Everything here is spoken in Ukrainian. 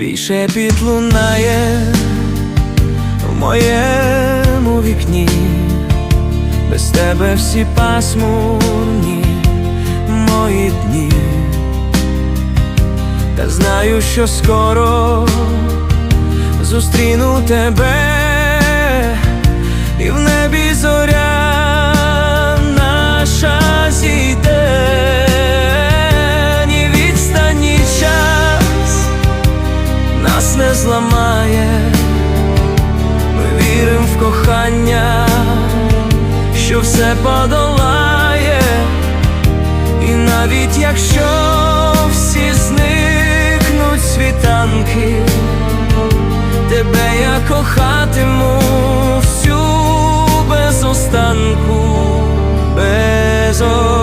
Твій шепіт лунає в моєму вікні, без тебе всі пасмурні мої дні, та знаю, що скоро зустріну тебе, і в небі зоря зламає, ми віримо в кохання, що все подолає, і навіть якщо всі зникнуть світанки, тебе я кохатиму всю без останку, без останку.